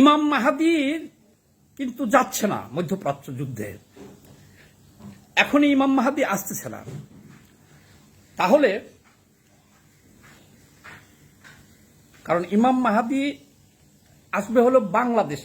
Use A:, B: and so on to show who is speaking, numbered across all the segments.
A: ইমাম মাহাদি কিন্তু যাচ্ছে না মধ্যপ্রাচ্য যুদ্ধে। এখনই ইমাম মাহাদি আসতেছে না। তাহলে কারণ ইমাম মাহাদি আসবে হলো বাংলাদেশ।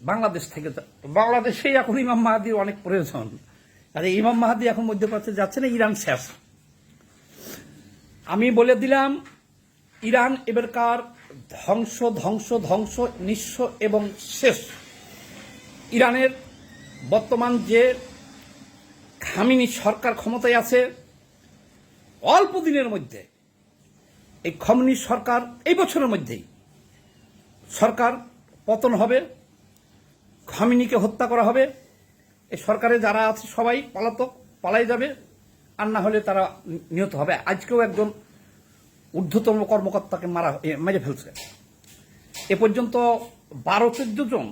A: বাংলাদেশ থেকে বাংলাদেশেই এখন ইমাম মাহাদির অনেক প্রয়োজন। আর ইমাম মাহাদি এখন মধ্যপ্রাচ্যে যাচ্ছে না, ইরান শেষ। আমি বলে দিলাম, ইরান এবারকার ধ্বংস ধ্বংস ধ্বংস, নিঃস্ব এবং শেষ। ইরানের বর্তমান যে খামিনি সরকার ক্ষমতায় আছে, অল্প দিনের মধ্যে, এই খমনি সরকার এই বছরের মধ্যেই সরকার পতন হবে, খামিনিকে হত্যা করা হবে। এই সরকারে যারা আছে সবাই, পলাতক, পালাই যাবে, আর না হলে তারা নিহত হবে। আজকেও একজন ঊর্ধ্বতম কর্মকর্তাকে মারা মেরে ফেলছে। এ পর্যন্ত বারো, চোদ্দ জন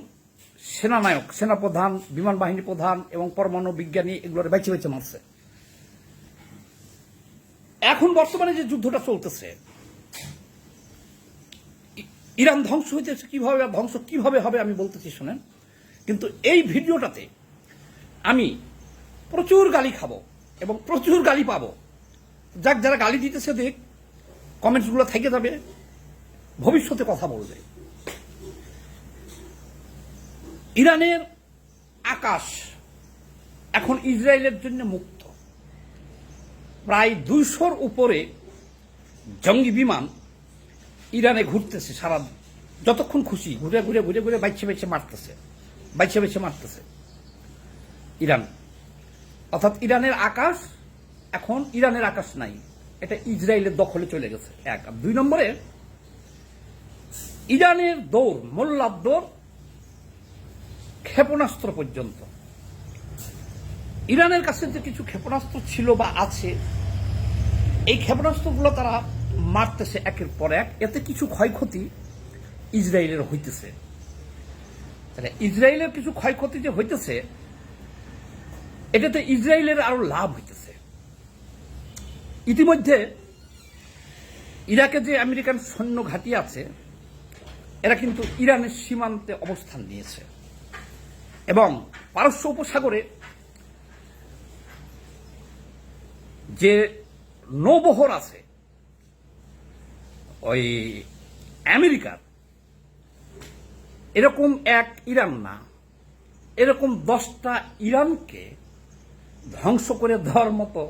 A: সেনানায়ক, সেনাপ্রধান, বিমান বাহিনী প্রধান এবং পরমাণু বিজ্ঞানী এগুলোর বেছে বেছে মারছে। এখন বর্তমানে যে যুদ্ধটা চলতেছে ইরান ধ্বংস হইতেছে কীভাবে ধ্বংস কীভাবে হবে আমি বলতেছি, শোনেন। কিন্তু এই ভিডিওটাতে আমি প্রচুর গালি খাব এবং প্রচুর গালি পাবো। যাক, যারা গালি দিতেছে, দেখ। কমেন্টসগুলো থেকে যাবে, ভবিষ্যতে কথা বলবে। ইরানের আকাশ এখন ইসরায়েলের জন্য মুক্ত। প্রায় দুইশোর উপরে জঙ্গি বিমান ইরানে ঘুরতেছে সারা, যতক্ষণ খুশি, ঘুরে ঘুরে ঘুরে ঘুরে বাইছে বাইছে মারতেছে, বাইছে বাইছে মারতেছে ইরান। অর্থাৎ ইরানের আকাশ, এখন ইরানের আকাশ নাই। এটা ইসরায়েলের দখলে চলে গেছে, এক। আর দুই নম্বরে, ইরানের দৌড়, মোল্লার দৌড় ক্ষেপণাস্ত্র পর্যন্ত। ইরানের কাছে যে কিছু ক্ষেপণাস্ত্র ছিল বা আছে, এই ক্ষেপণাস্ত্রগুলো তারা মারতেছে একের পর এক। এতে কিছু ক্ষয়ক্ষতি ইসরায়েলের হইতেছে। তাহলে ইসরায়েলের কিছু ক্ষয়ক্ষতি যে হইতেছে, এটাতে ইসরায়েলের আরও লাভ হইতেছে। ইতিমধ্যে ইরাকে যে আমেরিকান সৈন্য ঘাঁটি আছে, এরা কিন্তু ইরানের সীমান্তে অবস্থান নিয়েছে। এবং পারস্য উপসাগরে যে নৌবহর আছে, ওই আমেরিকার, এরকম এক ইরান না, এরকম দশটা ইরানকে ধ্বংস করে দেওয়ার মতো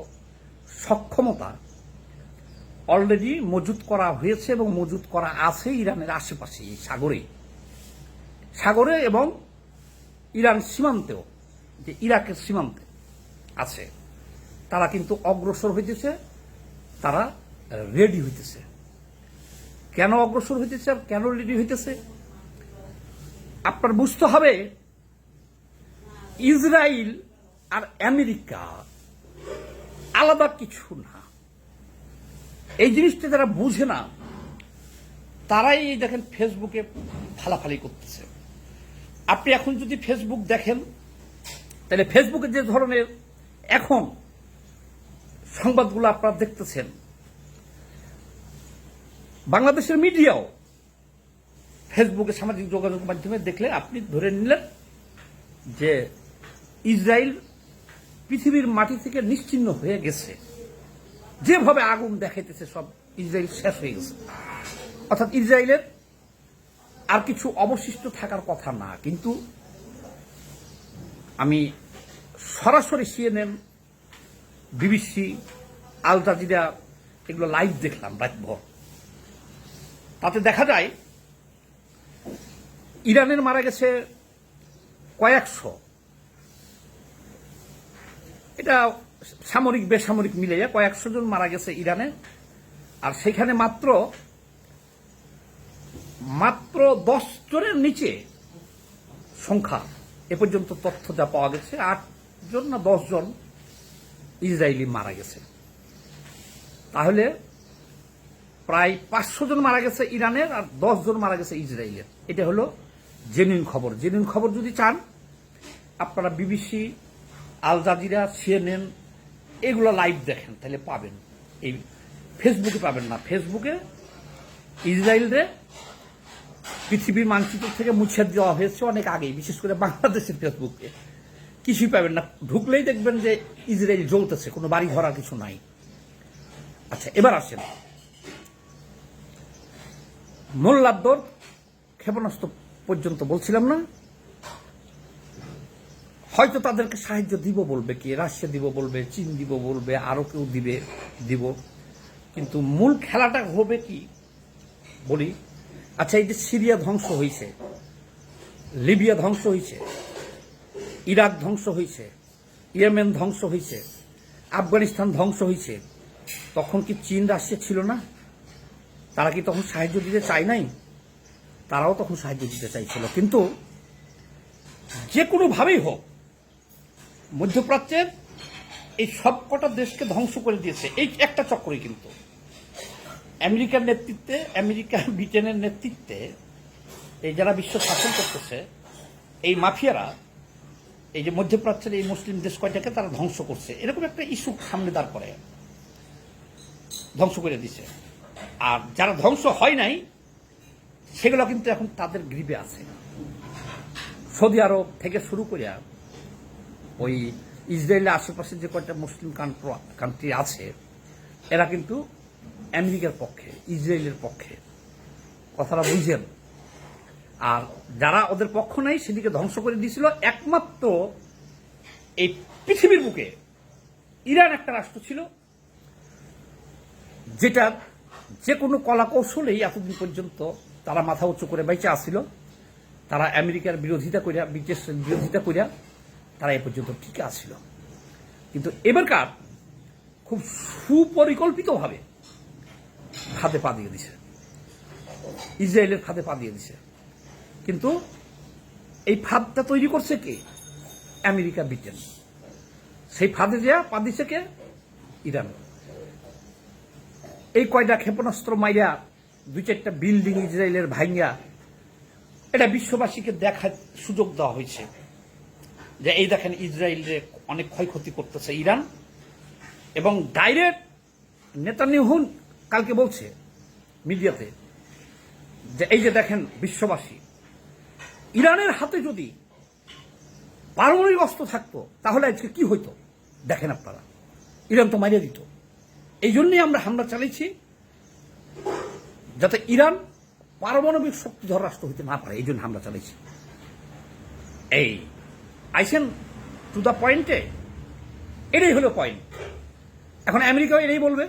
A: সক্ষমতা অলরেডি মজুত করা হয়েছে এবং মজুত করা আছে ইরানের আশেপাশে সাগরে। সাগরে এবং ইরান সীমান্তেও যে ইরাকের সীমান্তে আছে। তারা কিন্তু অগ্রসর হইতেছে, তারা রেডি হইতেছে। কেন অগ্রসর হইতেছে আর কেন রেডি হইতেছে? আপনার বুঝতে হবে ইসরায়েল আর আমেরিকা আলাদা কিছু না। এই জিনিসটা যারা বুঝে না, তারাই দেখেন ফেসবুকে ফালাফালি করতেছে। আপনি এখন যদি ফেসবুক দেখেন, তাহলে ফেসবুকে যে ধরনের এখন সংবাদগুলো আপনারা দেখতেছেন, বাংলাদেশের মিডিয়াও ফেসবুকে সামাজিক যোগাযোগ মাধ্যমে দেখলে আপনি ধরে নিলেন যে ইসরায়েল পৃথিবীর মাটি থেকে নিশ্চিহ্ন হয়ে গেছে। যেভাবে আগুন দেখাইতেছে সব ইসরায়েল শেষ হয়ে গেছে। অর্থাৎ ইসরায়েলের আর কিছু অবশিষ্ট থাকার কথা না, কিন্তু আমি সরাসরি সিএনএন বিবিসি আল জাজিরা এগুলো লাইভ দেখলাম রাতভর। তাতে দেখা যায়, ইরানের মারা গেছে কয়েকশো। এটা সামরিক, বেসামরিক মিলে যায় কয়েকশো জন মারা গেছে ইরানে। আর সেখানে মাত্র মাত্র দশ জনের নিচে সংখ্যা, এ পর্যন্ত তথ্য যা পাওয়া গেছে, আট জন না দশ জন ইসরায়েলি মারা গেছে। তাহলে প্রায় পাঁচশো জন মারা গেছে ইরানের আর দশ জন মারা গেছে ইসরায়েলের। এটা হলো জেনুইন খবর। জেনুইন খবর যদি চান, আপনারা বিবিসি আল জাজিরা, সিএনএন, এগুলো লাইভ দেখেন, তাহলে পাবেন। এই ফেসবুকে পাবেন না। ফেসবুকে ইসরায়েলরে পৃথিবীর মানচিত্র থেকে মুছে দেওয়া হয়েছে অনেক আগেই, বিশেষ করে বাংলাদেশের ফেসবুকে কিছুই পাবেন না। ঢুকলেই দেখবেন যে ইসরায়েল জ্বলতেছে, কোনো বাড়ি ঘরা কিছু নাই। আচ্ছা এবার আসেন। মোল্লাদ্দর ক্ষেপণাস্ত্র পর্যন্ত বলছিলাম না। হয়তো তাদেরকে সাহায্য দিব বলবে কি? রাশিয়া দিব বলবে, চীন দিব বলবে, আরও কেউ দিবে, দিব। কিন্তু মূল খেলাটা হবে কি? বলি আচ্ছা এই যে সিরিয়া ধ্বংস হয়েছে লিবিয়া ধ্বংস হয়েছে ইরাক ধ্বংস হয়েছে ইয়েমেন ধ্বংস হয়েছে আফগানিস্তান ধ্বংস হয়েছে তখন কি চীন, রাশিয়া ছিল না? তারা কি তখন সাহায্য দিতে চায় নাই? তারাও তখন সাহায্য দিতে চাইছিল। কিন্তু যে কোনোভাবেই হোক মধ্যপ্রাচ্যের এই সবকটা দেশকে ধ্বংস করে দিয়েছে। এই একটা চক্রই কিন্তু। আমেরিকার নেতৃত্বে, আমেরিকা, ব্রিটেনের নেতৃত্বে এই যারা বিশ্ব শাসন করতেছে, এই মাফিয়ারা, এই যে মধ্যপ্রাচ্যের এই মুসলিম দেশ কয়টাকে তারা ধ্বংস করছে, এরকম একটা ইস্যু সামনে দাঁড় করে, ধ্বংস করে দিছে। আর যারা ধ্বংস হয় নাই, সেগুলো কিন্তু এখন তাদের গ্রিপে আছে। সৌদি আরব থেকে শুরু করিয়া ওই ইসরায়েলের আশেপাশে যে কয়েকটা মুসলিম কান্ট্রি আছে, এরা কিন্তু আমেরিকার পক্ষে, ইসরায়েলের পক্ষে কথাটা বুঝেন। আর যারা ওদের পক্ষ নেই, সেদিকে ধ্বংস করে দিয়েছিল একমাত্র এই পৃথিবীর বুকে। ইরান একটা রাষ্ট্র ছিল, যেটা যে কোনো কলা কৌশলেই এতদিন পর্যন্ত তারা মাথা উঁচু করে বাইচে আসছিল তারা আমেরিকার বিরোধিতা করিয়া ব্রিটিশের বিরোধিতা করিয়া তারা এ পর্যন্ত ঠিক আছিল। কিন্তু এবারকার খুব সুপরিকল্পিতভাবে খাদে পা দিয়ে দিছে। ইসরায়েলের খাদে পা দিয়ে দিছে। কিন্তু এই ফাঁদটা তৈরি করছে কে? America, Britain. সেই ফাঁদে দেয়া পা দিছে কে? ইরান। এই কয়টা ক্ষেপণাস্ত্র মাইরা দুই চারটা বিল্ডিং ইসরায়েলের ভাঙ্গা এটা বিশ্ববাসীকে দেখার সুযোগ দেওয়া হয়েছে। যে এই দেখেন ইসরায়েলের অনেক ক্ষয়ক্ষতি করতেছে ইরান, এবং ডাইরেক্ট নেতানিহুন কালকে বলছে মিডিয়াতে যে এই যে দেখেন বিশ্ববাসী, ইরানের হাতে যদি পারমাণবিক অস্ত্র থাকতো, তাহলে আজকে কি হইতো? দেখেন আপনারা, ইরান তো মারিয়ে দিত। এই জন্যই আমরা হামলা চালিয়েছি যাতে ইরান পারমাণবিক শক্তিধর রাষ্ট্র হইতে না পারে, এই জন্য হামলা চালিয়েছি এই আইসেন টু দ্য পয়েন্টে এটাই হলো পয়েন্ট এখন আমেরিকাও এটাই বলবে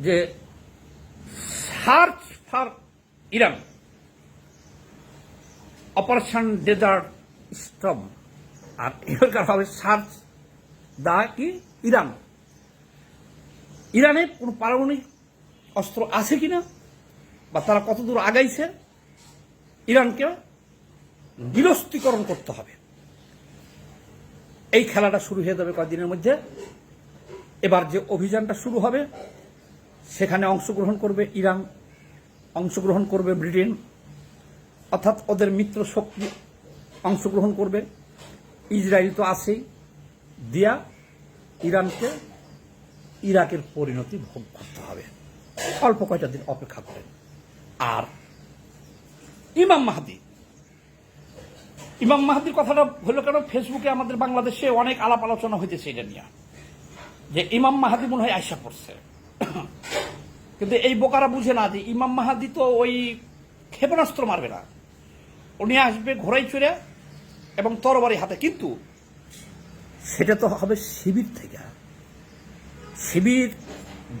A: যে search for Iran operation desert storm আর এবারকার হবে সার্চ দা কি? ইরান ইরানে কোনো পারমাণবিক অস্ত্র আছে কিনা? বা তারা কতদূর আগাইছে? ইরানকে নিরস্ত্রীকরণ করতে হবে। এই খেলাটা শুরু হয়ে যাবে কয়েকদিনের মধ্যে। এবার যে অভিযানটা শুরু হবে, সেখানে অংশগ্রহণ করবে ইরান, অংশগ্রহণ করবে ব্রিটেন, অর্থাৎ ওদের মিত্র শক্তি অংশগ্রহণ করবে। ইসরায়েল তো আছেই। দিয়া ইরানকে ইরাকের পরিণতি ভোগ করতে হবে। অল্প কয়টা দিন অপেক্ষা করেন। আর ইমাম মাহাদি ইমাম মাহাদির কথাটা হলো কেন? ফেসবুকে আমাদের বাংলাদেশে অনেক আলাপ আলোচনা হইতেছে এটা নিয়ে। যে ইমাম মাহাদি মনে হয় আয়সা পড়ছে কিন্তু এই বোকারা বুঝে না যে ইমাম মাহাদি তো ওই ক্ষেপণাস্ত্র মারবে না। উনি আসবে ঘোড়াই চড়ে এবং তরবারি হাতে। কিন্তু সেটা তো হবে শিবির থেকে। শিবির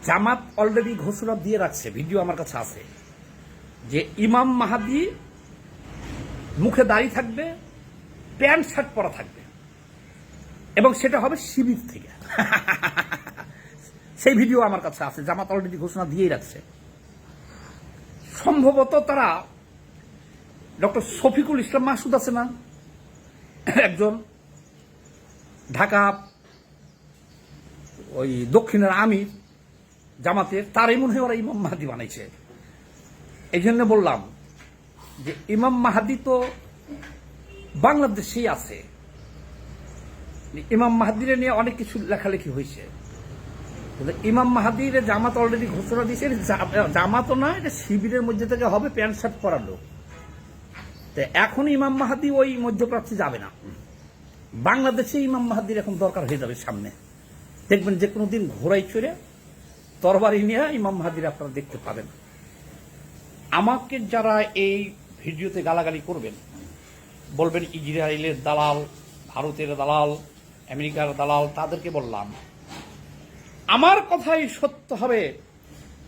A: জামাত অলরেডি ঘোষণা দিয়ে রাখছে। ভিডিও আমার কাছে আছে। যে ইমাম মাহাদি মুখে দাড়ি থাকবে, প্যান্ট, শার্ট পরা থাকবে। এবং সেটা হবে শিবির থেকে। সেই ভিডিও আমার কাছে আছে, জামাত অলরেডি ঘোষণা দিয়েই রাখছে। সম্ভবত তারা ডক্টর শফিকুল ইসলাম মাসুদ আছে না? একজন ঢাকা, ওই দক্ষিণের আমির জামাতের তারই মনে হয় ওরা ইমাম মাহাদি বানাইছে। এই জন্য বললাম যে ইমাম মাহাদি তো বাংলাদেশেই আছে। ইমাম মাহাদির নিয়ে অনেক কিছু লেখালেখি হয়েছে। ইমাম মাহাদির জামাত অলরেডি ঘোষণা দিয়েছে এটা জা- না, এটা শিবিরের মধ্যে থেকে হবে, প্যান্ট শার্ট পরা লোক। এখন ইমাম মাহাদি ওই মধ্যপ্রাচ্যে যাবে না। বাংলাদেশে ইমাম মাহাদির এখন দরকার হয়ে যাবে সামনে। দেখবেন যে কোনো দিন ঘোড়াই চড়ে তরবারি নিয়ে ইমাম মাহাদির আপনারা দেখতে পাবেন। আমাকে যারা এই ভিডিওতে গালাগালি করবেন। বলবেন ইসরায়েলের দালাল, ভারতের দালাল, আমেরিকার দালাল, তাদেরকে বললাম, আমার কথাই সত্য হবে।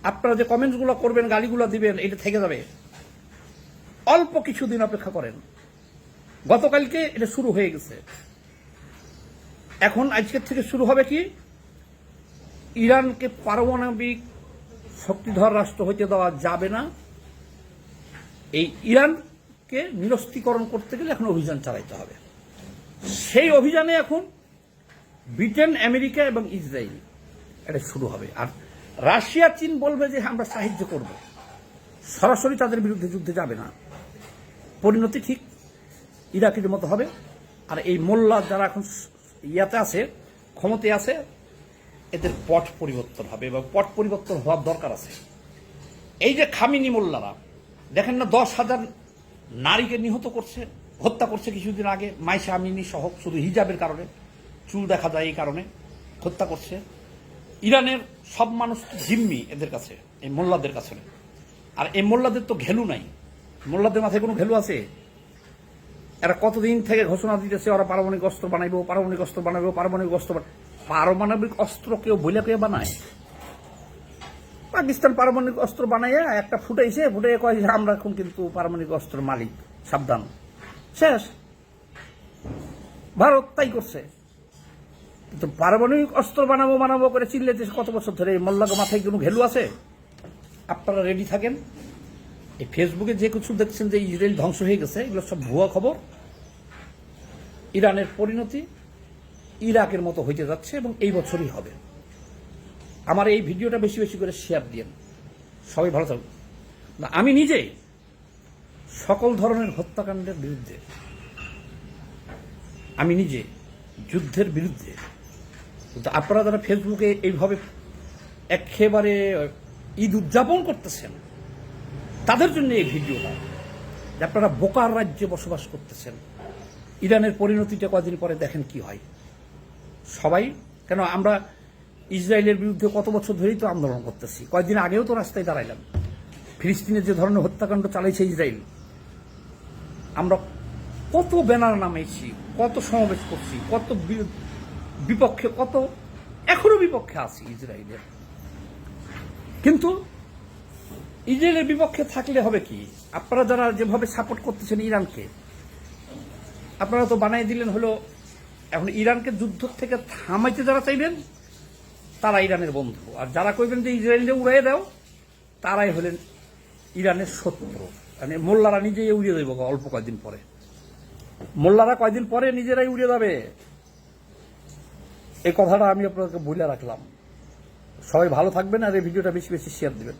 A: আপনারা যে কমেন্টসগুলো করবেন, গালিগুলো দিবেন, এটা থেকে যাবে। অল্প কিছুদিন অপেক্ষা করেন। গতকালকে এটা শুরু হয়ে গেছে। এখন আজকের থেকে শুরু হবে কি? ইরানকে পারমাণবিক শক্তিধর রাষ্ট্র হইতে দেওয়া যাবে না। এই ইরানকে নিরস্ত্রীকরণ করতে গেলে এখন অভিযান চালাইতে হবে। সেই অভিযানে এখন ব্রিটেন, আমেরিকা এবং ইসরায়েল এটা শুরু হবে। আর রাশিয়া, চীন বলবে যে আমরা সাহায্য করব। সরাসরি তাদের বিরুদ্ধে যুদ্ধে যাবে না। পরিণতি ঠিক, ইরাকের মতো হবে। আর এই মোল্লা যারা এখন ইয়াতে আছে, ক্ষমতায় আছে, এদের পট পরিবর্তন হবে এবং পট পরিবর্তন হওয়ার দরকার আছে। এই যে খামিনি মোল্লারা দেখেন না, দশ হাজার নারীকে নিহত করছে, হত্যা করছে কিছুদিন আগে মাইশা আমিনী সহ শুধু হিজাবের কারণে, চুল দেখা যায় এই কারণে, হত্যা করছে। ইরানের সব মানুষ তো জিম্মি এদের কাছে, এই মোল্লাদের কাছে। আর এই মোল্লাদের তো ঘেলু নাই। মোল্লাদের মাথায় কোনো ঘেলু আছে? এরা কতদিন থেকে ঘোষণা দিতেছে, ওরা পারমাণবিক অস্ত্র বানাইবো, পারমাণবিক অস্ত্র বানাইবো, পারমাণবিক অস্ত্র পারমাণবিক অস্ত্র কেউ বইলে কেউ বানায়? পাকিস্তান পারমাণবিক অস্ত্র বানাইয়া একটা ফুটাইছে ফুটে কয় যে আমরা এখন কিন্তু পারমাণবিক অস্ত্রের মালিক, সাবধান। শেষ। ভারত তাই করছে। কিন্তু পারমাণবিক অস্ত্র বানাবো বানাবো করে চিল্লেছে কত বছর ধরে এই মোল্লাকে মাথায় কোনো ঘেলু আছে? আপনারা রেডি থাকেন? এই ফেসবুকে যে কিছু দেখছেন যে ইসরায়েল ধ্বংস হয়ে গেছে, এগুলো সব ভুয়া খবর। ইরানের পরিণতি ইরাকের মতো হইতে যাচ্ছে এবং এই বছরই হবে। আমার এই ভিডিওটা বেশি বেশি করে শেয়ার দিন সবাই ভালো থাকুন। না, আমি নিজে সকল ধরনের হত্যাকাণ্ডের বিরুদ্ধে, আমি নিজে যুদ্ধের বিরুদ্ধে, কিন্তু আপনারা যারা ফেসবুকে এইভাবে একেবারে ঈদ উদযাপন করতেছেন, তাদের জন্য এই ভিডিওটা, যে আপনারা বোকার রাজ্যে বসবাস করতেছেন, ইরানের পরিণতিটা কদিন পরে দেখেন কি হয়। সবাই, কেন আমরা ইসরায়েলের বিরুদ্ধে কত বছর ধরেই তো আন্দোলন করতেছি। কয়েকদিন আগেও তো রাস্তায় দাঁড়াইলাম। ফিলিস্তিনের যে ধরনের হত্যাকাণ্ড চালাইছে ইসরায়েল, আমরা কত ব্যানার নামাইছি, কত সমাবেশ করছি, কত বিপক্ষে, কত এখনও বিপক্ষে আছি ইসরায়েলের। কিন্তু ইসরায়েলের বিপক্ষে থাকলে হবে কি? আপনারা যারা যেভাবে সাপোর্ট করতেছেন ইরানকে, আপনারা তো বানাই দিলেন হলো, এখন ইরানকে যুদ্ধ থেকে থামাইতে যারা চাইবেন তারা ইরানের বন্ধু। আর যারা কইবেন যে ইসরায়েলকে উড়াই দাও, তারাই হলেন ইরানের শত্রু। মানে মোল্লারা নিজেই উড়িয়ে দেব অল্প কয়েকদিন পরে। মোল্লারা কয়েকদিন পরে নিজেরাই উড়িয়ে যাবে? এই কথাটা আমি আপনাকে বলে রাখলাম। সবাই ভালো থাকবেন আর এই ভিডিওটা বেশি বেশি শেয়ার দেবেন।